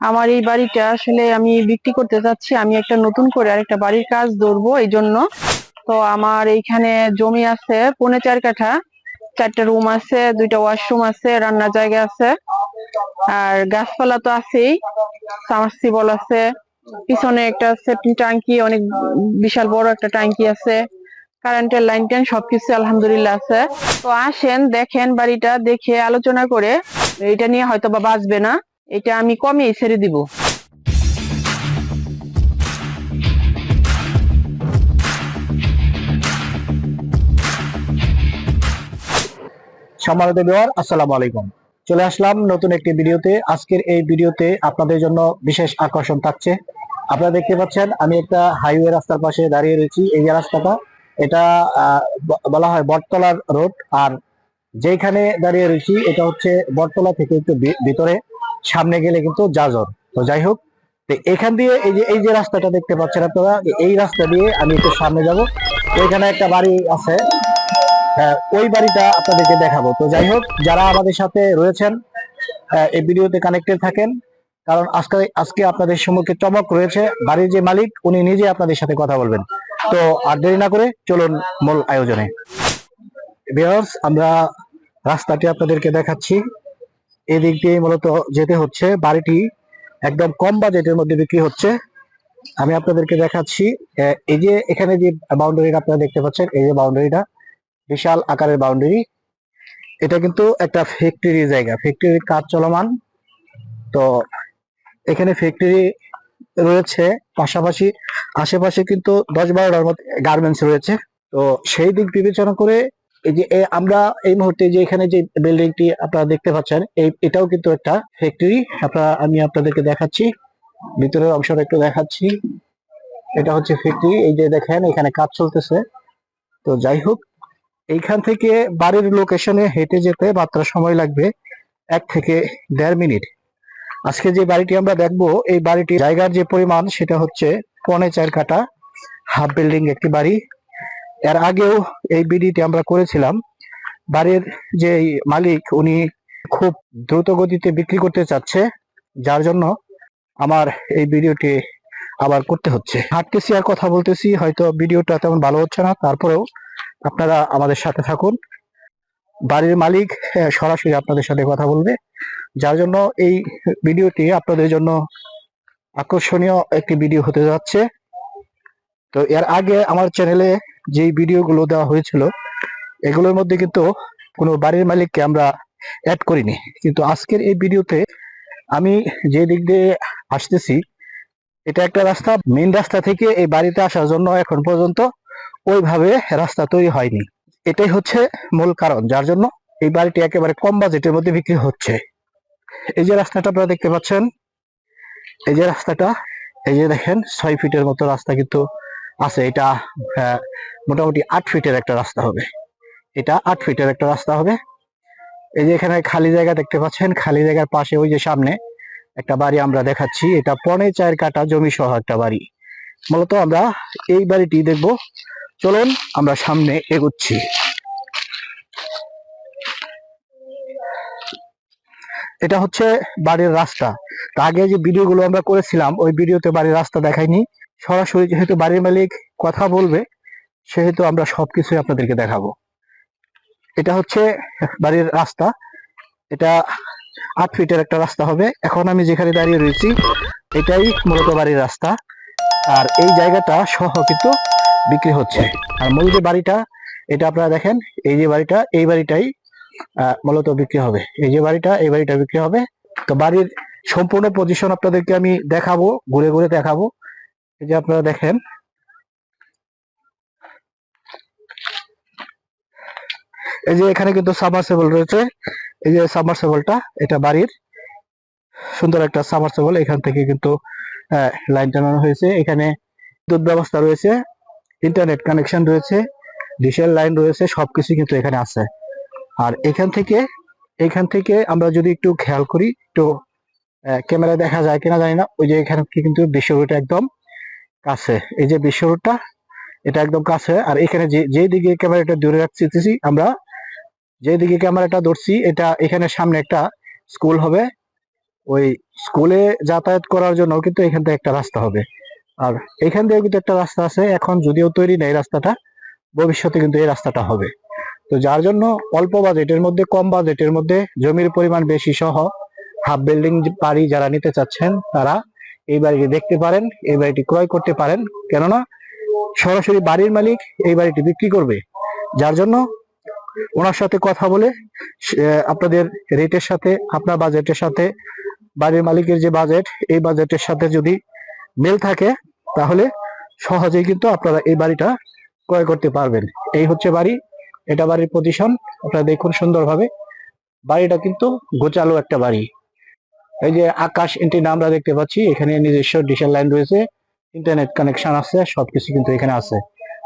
আমার এই বাড়িটা আসলে আমি বিক্রি করতে চাচ্ছি। আমি একটা নতুন করে আরেকটা বাড়ির কাজ ধরবো এই জন্য। তো আমার এইখানে জমি আছে পৌনে চার কাঠা। চারটা রুম আছে, দুইটা ওয়াশরুম আছে, রান্নার জায়গা আছে। আর গাছপালা তো আছেই। সামারসিবল আছে। পিছনে একটা সেফটি ট্যাঙ্কি, অনেক বিশাল বড় একটা ট্যাঙ্কি আছে। কারেন্টের লাইন টাইন সবকিছু আলহামদুলিল্লাহ আছে। তো আসেন, দেখেন বাড়িটা, দেখে আলোচনা করে। এটা নিয়ে হয়তো বা বাঁচবে না। এটা আমি কমিয়ে ছেড়ে দিব। সম্মানিত বিওয়ার আসসালামু আলাইকুম। চলে আসলাম নতুন একটি ভিডিওতে। আজকের এই ভিডিওতে আপনাদের জন্য বিশেষ আকর্ষণ থাকছে। আপনারা দেখতে পাচ্ছেন, আমি একটা হাইওয়ে রাস্তার পাশে দাঁড়িয়ে রয়েছি। এই যে রাস্তাটা, এটা বলা হয় বটতলার রোড আর যেখানে দাঁড়িয়ে রয়েছি, এটা হচ্ছে বটতলা থেকে একটু ভিতরে। সামনে গেলে কিন্তু জাজর তো যাই হোক তো এখান দিয়ে এই যে এই যে রাস্তাটা দেখতে পাচ্ছেন আপনারা এই রাস্তা দিয়ে আমি একটু সামনে যাব। এখানে একটা বাড়ি আছে। ওই বাড়িটা আপনাদেরকে দেখাবো। তো যাই হোক যারা আমাদের সাথে রয়েছেন আহ, এই ভিডিওতে কানেক্টেড থাকেন কারণ আজকে আজকে আপনাদের সম্মুখে চমক রয়েছে। বাড়ির যে মালিক উনি নিজে আপনাদের সাথে কথা বলবেন। তো আর দেরি না করে চলুন মূল আয়োজনে। আমরা রাস্তাটি আপনাদেরকে দেখাচ্ছি। এদিক দিয়ে মূলত যেতে হচ্ছে। বাড়িটি একদম কম বাজেটের মধ্যে বিক্রি হচ্ছে। আমি আপনাদেরকে দেখাচ্ছি এই যে এখানে যে বাউন্ডারিটা আপনারা দেখতে পাচ্ছেন, এই যে বাউন্ডারিটা বিশাল আকারের বাউন্ডারি এটা কিন্তু একটা ফ্যাক্টরি জায়গা ফ্যাক্টরির কাজ চলমান। তো এখানে ফ্যাক্টরি রয়েছে, পাশাপাশি আশেপাশে কিন্তু দশ বারোটার মতো গার্মেন্টস রয়েছে। তো সেই দিক বিবেচনা করে এই যে আমরা এই মুহূর্তে যে এখানে যে বিল্ডিংটি আপনারা দেখতে পাচ্ছেন, এই, এটাও কিন্তু একটা ফ্যাক্টরি আপনারা, আমি আপনাদেরকে দেখাচ্ছি, ভিতরের অংশটা একটু দেখাচ্ছি। এটা হচ্ছে ফ্যাক্টরি এই যে দেখেন, এখানে কাজ চলতেছে। তো যাই হোক, এইখান থেকে বাড়ির লোকেশনে হেঁটে যেতে মাত্র সময় লাগবে এক থেকে দেড় মিনিট। আজকে যে বাড়িটি আমরা দেখব, এই বাড়িটি জায়গার যে পরিমাণ, সেটা হচ্ছে পনে চার কাটা হাফ বিল্ডিং একটি বাড়ি। এর আগেও এই বিডিটি আমরা করেছিলাম। বাড়ির যে মালিক উনি খুব দ্রুত গতিতে বিক্রি করতে চাচ্ছে যার জন্য আমার এই ভিডিওটি আবার করতে হচ্ছে। হাঁটতেছি আর কথা বলতেছি হয়তো ভিডিওটা তেমন ভালো হচ্ছে না তারপরেও আপনারা আমাদের সাথে থাকুন। বাড়ির মালিক আহ, সরাসরি আপনাদের সাথে কথা বলবে যার জন্য এই ভিডিওটি আপনাদের জন্য আকর্ষণীয় একটি ভিডিও হতে যাচ্ছে। তো এর আগে আমার চ্যানেলে যেই ভিডিওগুলো দেওয়া হয়েছিল, এগুলোর মধ্যে কিন্তু কোনো বাড়ির মালিককে আমরা অ্যাড করিনি। কিন্তু আজকের এই ভিডিওতে আমি যে দিক দিয়ে আসতেছি, এটা একটা রাস্তা। মেন রাস্তা থেকে এই বাড়িতে আসার জন্য এখন পর্যন্ত ওইভাবে রাস্তা তৈরি হয়নি। এটাই হচ্ছে মূল কারণ, যার জন্য এই বাড়িটি একেবারে কম বাজেটের মধ্যে বিক্রি হচ্ছে। এই যে রাস্তাটা আপনারা দেখতে পাচ্ছেন, এই যে রাস্তাটা, এই যে দেখেন, ছয় ফিটের মতো রাস্তা কিন্তু আছে এটা আহ, মোটামুটি আট ফিটের একটা রাস্তা হবে। এটা আট ফিটের একটা রাস্তা হবে। এই যে এখানে খালি জায়গা দেখতে পাচ্ছেন খালি জায়গার পাশে ওই যে সামনে একটা বাড়ি আমরা দেখাচ্ছি। এটা পনে চায়ের কাটা জমি সহ একটা বাড়ি। মূলত আমরা এই বাড়িটি দেখব। চলুন আমরা সামনে এগুচ্ছি। এটা হচ্ছে বাড়ির রাস্তা। আগে যে ভিডিওগুলো আমরা করেছিলাম ওই ভিডিওতে বাড়ির রাস্তা দেখাইনি। সরাসরি যেহেতু বাড়ির মালিক কথা বলবে, সেহেতু আমরা সবকিছুই আপনাদেরকে দেখাবো। এটা হচ্ছে বাড়ির রাস্তা। এটা আট ফিটের একটা রাস্তা হবে। এখন আমি যেখানে দাঁড়িয়ে রয়েছি, এটাই মূলত বাড়ির রাস্তা। আর এই জায়গাটা সহ কিন্তু বিক্রি হচ্ছে। আর মূল যে বাড়িটা, এটা আপনারা দেখেন, এই যে বাড়িটা, এই বাড়িটাই মূলত বিক্রি হবে। এই যে বাড়িটা, এই বাড়িটা বিক্রি হবে। তো বাড়ির সম্পূর্ণ পজিশন আপনাদেরকে আমি দেখাবো, ঘুরে ঘুরে দেখাবো। এই যে আপনারা দেখেন। এই যে এখানে কিন্তু সাবমার্সেবল রয়েছে। এই যে সাবমার্সেবলটা এটা বাড়ির। সুন্দর একটা সাবমার্সেবল এখান থেকে কিন্তু লাইন টানানো হয়েছে। এখানে বিদ্যুৎ ব্যবস্থা রয়েছে ইন্টারনেট কানেকশন রয়েছে ডিশেল লাইন রয়েছে, সবকিছু কিন্তু এখানে আছে। আর এখান থেকে এখান থেকে আমরা যদি একটু খেয়াল করি, একটু ক্যামেরা দেখা যায় কিনা জানি না, ওই যে এখানে কিন্তু বিশ্ব একদম কাছে। এই যে বিশ্ব রোডটা এটা একদম কাছে। আর এখানে যে দিকে ক্যামেরাটা দূরে রাখতেছি আমরা, যে দিকে ক্যামেরাটা ধরছি, এটা এখানে সামনে একটা স্কুল হবে। ওই স্কুলে যাতায়াত করার জন্য কিন্তু এখান থেকে একটা রাস্তা হবে। আর এখান থেকে কিন্তু একটা রাস্তা আছে। এখন যদিও তৈরি নেই রাস্তাটা, ভবিষ্যতে কিন্তু এই রাস্তাটা হবে। তো যার জন্য অল্প বাজেটের মধ্যে, কম বাজেটের মধ্যে জমির পরিমাণ বেশি সহ হাফ বিল্ডিং বাড়ি যারা নিতে চাচ্ছেন, তারা এই বাড়িটি দেখতে পারেন, এই বাড়িটি ক্রয় করতে পারেন। কেননা সরাসরি বাড়ির মালিক এই বাড়িটি বিক্রি করবে। যার জন্য ওনার সাথে কথা বলে আপনাদের রেটের সাথে, আপনার বাজেটের সাথে, বাড়ির মালিকের যে বাজেট, এই বাজেটের সাথে যদি মেল থাকে, তাহলে সহজেই কিন্তু আপনারা এই বাড়িটা ক্রয় করতে পারবেন। এই হচ্ছে বাড়ি, এটা বাড়ির পজিশন আপনারা দেখুন সুন্দরভাবে। বাড়িটা কিন্তু গোচালো একটা বাড়ি। এই যে আকাশ এন্টিনা আমরা দেখতে পাচ্ছি, এখানে নিজস্ব ডিশেল লাইন রয়েছে ইন্টারনেট কানেকশন আছে, সবকিছু কিন্তু এখানে আছে।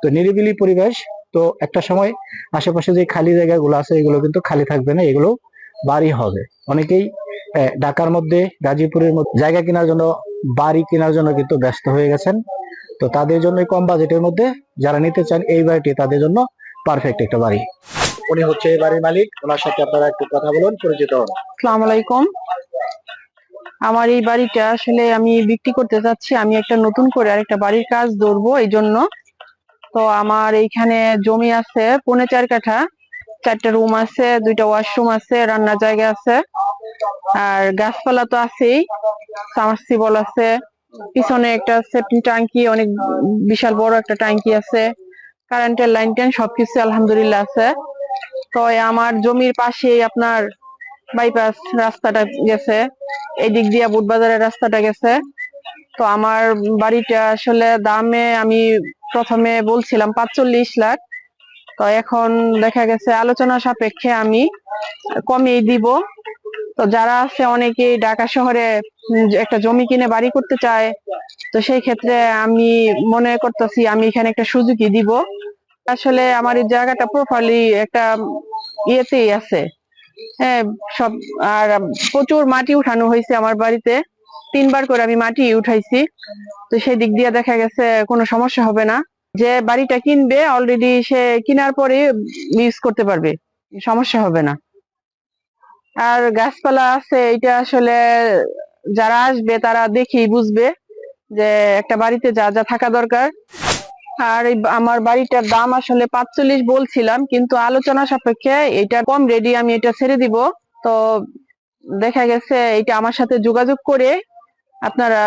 তো নিরিবিলি পরিবেশ, তো একটা সময় আশেপাশে যে খালি জায়গাগুলো আছে, এগুলো কিন্তু খালি থাকবে না, এগুলো বাড়ি হবে। অনেকেই ঢাকার মধ্যে, গাজীপুরের মধ্যে, জায়গা কেনার জন্য, বাড়ি কেনার জন্য কিন্তু ব্যস্ত হয়ে গেছেন। তো তাদের জন্য কম বাজেটের মধ্যে, যারা নিতে চান এই বাড়িটি, তাদের জন্য পারফেক্ট একটা বাড়ি। উনি হচ্ছে এই বাড়ির মালিক, ওনার সাথে আপনারা একটু কথা বলুন, পরিচিত হন। আসসালামু আলাইকুম। আমার এই বাড়িটা আসলে আমি বিক্রি করতে চাচ্ছি। আমি একটা নতুন করে আরেকটা বাড়ির কাজ ধরবো এই জন্য তো আমার এইখানে জমি আছে পৌনে চার কাঠা। চারটা রুম আছে, দুইটা ওয়াশরুম আছে, রান্নার জায়গা আছে। আর গাছপালা তো আছেই। সামারসিবল আছে। পিছনে একটা সেফটি ট্যাঙ্কি, অনেক বিশাল বড় একটা ট্যাঙ্কি আছে। কারেন্টের লাইন টাইন সবকিছু আলহামদুলিল্লাহ আছে। তো আমার জমির পাশেই আপনার বাইপাস রাস্তাটা গেছে। এই দিক দিয়ে বুটবাজারের রাস্তাটা গেছে। তো আমার বাড়িটা আসলে দামে আমি প্রথমে বলছিলাম পাঁচচল্লিশ লাখ। তো এখন দেখা গেছে আলোচনা সাপেক্ষে আমি কমিয়ে দিব। তো যারা আছে অনেকেই ঢাকা শহরে একটা জমি কিনে বাড়ি করতে চায়, তো সেই ক্ষেত্রে আমি মনে করতেছি আমি এখানে একটা সুযোগই দিব। আসলে আমার এই জায়গাটা প্রপারলি একটা ইয়েতেই আছে। হ্যাঁ সব, আর প্রচুর মাটি উঠানো হয়েছে আমার বাড়িতে। তিনবার করে আমি মাটি উঠাইছি। তো সেই দিক দিয়ে দেখা গেছে কোনো সমস্যা হবে না। যে বাড়িটা কিনবে অলরেডি সে কেনার পরে ইউজ করতে পারবে। সমস্যা হবে না। আর গাছপালা আছে এটা আসলে যারা আসবে তারা দেখেই বুঝবে যে একটা বাড়িতে যা যা থাকা দরকার। আর আমার বাড়িটার দাম আসলে পাঁচচল্লিশ বলছিলাম, কিন্তু আলোচনা সাপেক্ষে এটা কম রেডি আমি এটা ছেড়ে দিব। তো দেখা গেছে এটা আমার সাথে যোগাযোগ করে আপনারা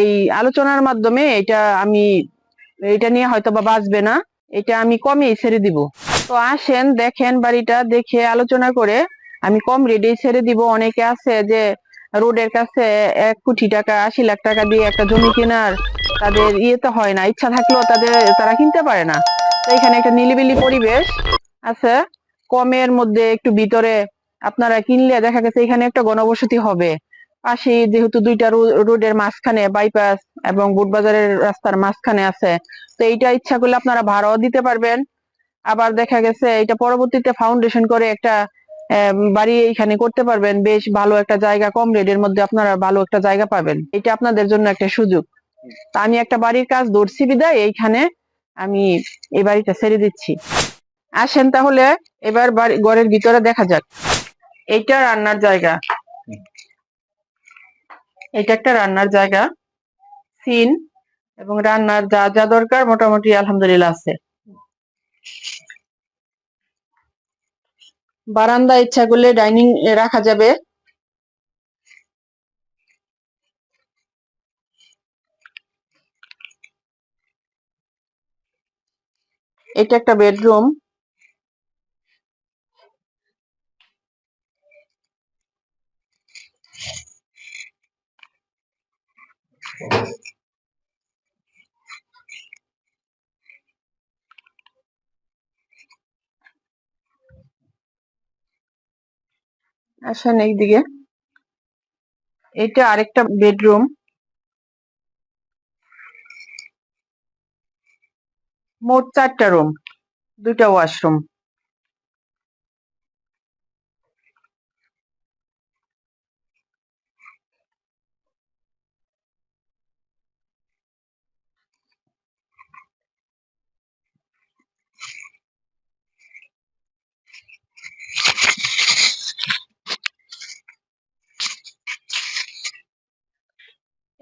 এই আলোচনার মাধ্যমে এটা আমি, এটা নিয়ে হয়তো বা বাঁচবে না, এটা আমি কমই ছেড়ে দিব। তো আসেন, দেখেন বাড়িটা, দেখে আলোচনা করে আমি কম রেডি ছেড়ে দিব। অনেকে আছে যে রোডের কাছে এক কোটি টাকা, আশি লাখ টাকা দিয়ে একটা জমি কেনার তাদের ইয়ে তো হয় না। ইচ্ছা থাকলেও তাদের, তারা কিনতে পারে না। তো এখানে একটা নিলিবিলি পরিবেশ আছে। কমের মধ্যে একটু ভিতরে আপনারা কিনলে দেখা গেছে এখানে একটা গণবসতি হবে। পাশে যেহেতু দুইটা রোডের মাঝখানে বাইপাস এবং বুটবাজারের রাস্তার মাঝখানে আছে। তো এইটা ইচ্ছা করলে আপনারা ভাড়াও দিতে পারবেন। আবার দেখা গেছে এটা পরবর্তীতে ফাউন্ডেশন করে একটা বাড়ি এখানে করতে পারবেন। বেশ ভালো একটা জায়গা, কম রেটের মধ্যে আপনারা ভালো একটা জায়গা পাবেন। এটা আপনাদের জন্য একটা সুযোগ। আমি একটা বাড়ির কাজ ধরছি বিদায়, এইখানে আমি এই বাড়িটা ছেড়ে দিচ্ছি। আসেন তাহলে, এবার বাড়ি, ঘরের ভিতরে দেখা যাক। এইটা রান্নার জায়গা। এটা একটা রান্নার জায়গা, সিন, এবং রান্নার যা যা দরকার মোটামুটি আলহামদুলিল্লাহ আছে। বারান্দা ইচ্ছা করলে ডাইনিং রাখা যাবে। এটা একটা বেডরুম। আসেন এইদিকে। এটা আরেকটা বেডরুম। মোট চারটা রুম দুইটা ওয়াশরুম।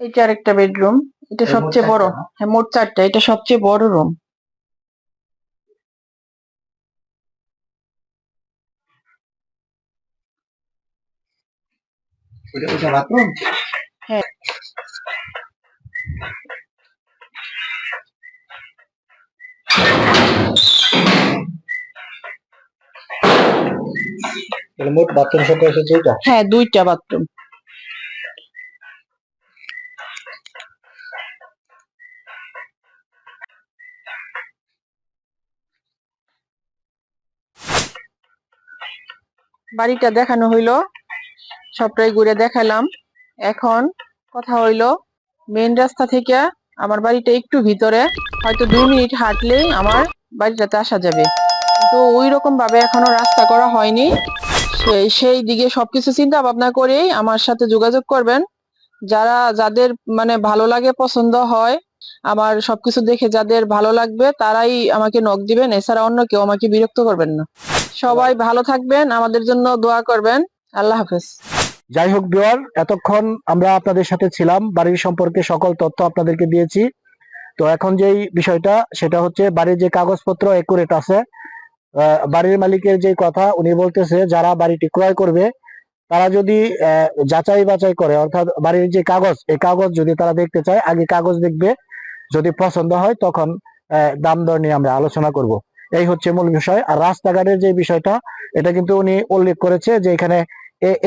এটা আরেকটা বেডরুম। এটা সবচেয়ে বড়। হ্যাঁ মোট চারটা। এটা সবচেয়ে বড় রুম। হ্যাঁ। মোট বাথরুম সংখ্যা হ্যাঁ দুইটা বাথরুম বাড়িটা দেখানো হইল। সবটাই ঘুরে দেখালাম। এখন কথা হইল মেন রাস্তা থেকে আমার বাড়িটা একটু ভিতরে, হয়তো দুই মিনিট হাঁটলেই আমার বাড়িটাতে আসা যাবে। তো ওই রকম ভাবে এখনও রাস্তা করা হয়নি। সেই দিকে সবকিছু চিন্তা ভাবনা করেই আমার সাথে যোগাযোগ করবেন। যারা, যাদের মানে ভালো লাগে, পছন্দ হয়, আমার সবকিছু দেখে যাদের ভালো লাগবে, তারাই আমাকে নক দিবেন। এছাড়া অন্য কেউ আমাকে বিরক্ত করবেন না। সবাই ভালো থাকবেন, আমাদের জন্য দোয়া করবেন। আল্লাহ হাফেজ। যাই হোক বিওয়ার এতক্ষণ আমরা আপনাদের সাথে ছিলাম, বাড়ির সম্পর্কে সকল তথ্য আপনাদেরকে দিয়েছি। তো এখন যেই বিষয়টা, সেটা হচ্ছে বাড়ির যে কাগজপত্র একুরেট আছে বাড়ির মালিকের যে কথা উনি বলতেছে, যারা বাড়িটি ক্রয় করবে, তারা যদি যাচাই বাছাই করে, অর্থাৎ বাড়ির যে কাগজ, এই কাগজ যদি তারা দেখতে চায়, আগে কাগজ দেখবে, যদি পছন্দ হয়, তখন দাম দর নিয়ে আমরা আলোচনা করব। এই হচ্ছে মূল বিষয়। আর রাস্তাঘাটের যে বিষয়টা, এটা কিন্তু উনি উল্লেখ করেছে যে এখানে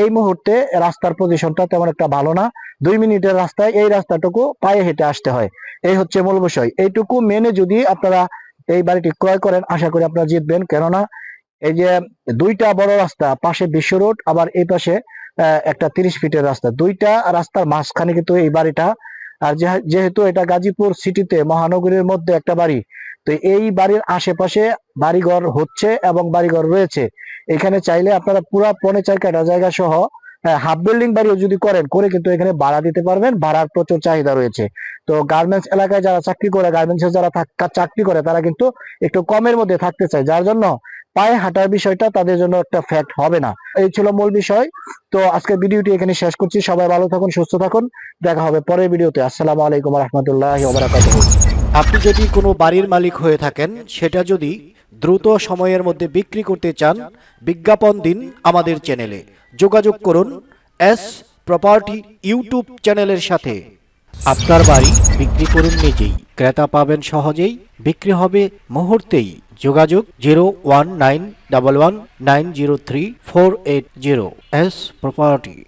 এই মুহূর্তে রাস্তার পজিশনটা তেমন একটা ভালো না। দুই মিনিটের রাস্তায় এই রাস্তাটুকু পায়ে হেঁটে আসতে হয়। এই হচ্ছে মূল বিষয়। এইটুকু মেনে যদি আপনারা এই বাড়িটি ক্রয় করেন, আশা করি আপনারা জিতবেন। কেননা এই যে দুইটা বড় রাস্তা, পাশে বিশ্ব রোড, আবার এই পাশে একটা তিরিশ ফিটের রাস্তা। দুইটা রাস্তার মাঝখানে কিন্তু এই বাড়িটা আর যেহে- যেহেতু এটা গাজীপুর সিটিতে মহানগরীর মধ্যে একটা বাড়ি, তো এই বাড়ির আশেপাশে বাড়িঘর হচ্ছে এবং বাড়িঘর রয়েছে। এখানে চাইলে আপনারা পুরা পনে চার কাটা জায়গা সহ হাফ বিল্ডিং বাড়িও যদি করেন, করে কিন্তু এখানে ভাড়া দিতে পারবেন। ভাড়ার প্রচুর চাহিদা রয়েছে। তো গার্মেন্টস এলাকায় যারা চাকরি করে গার্মেন্টসে যারা চাকরি করে, তারা কিন্তু একটু কমের মধ্যে থাকতে চায়। যার জন্য পায়ে হাঁটার বিষয়টা তাদের জন্য একটা ফ্যাক্ট হবে না। এই ছিল মূল বিষয়। তো আজকের ভিডিওটি এখানে শেষ করছি। সবাই ভালো থাকুন, সুস্থ থাকুন। দেখা হবে পরের ভিডিওতে। আসসালামু আলাইকুম রহমতুল্লাহ আপনি যদি কোনো বাড়ির মালিক হয়ে থাকেন, সেটা যদি দ্রুত সময়ের মধ্যে বিক্রি করতে চান বিজ্ঞাপন দিন আমাদের চ্যানেলে। যোগাযোগ করুন এস প্রপার্টি ইউটিউব চ্যানেলের সাথে। আপনার বাড়ি বিক্রি করুন নিজেই। ক্রেতা পাবেন সহজেই। বিক্রি হবে মুহূর্তেই। যোগাযোগ zero one nine double one nine zero three four eight zero S property.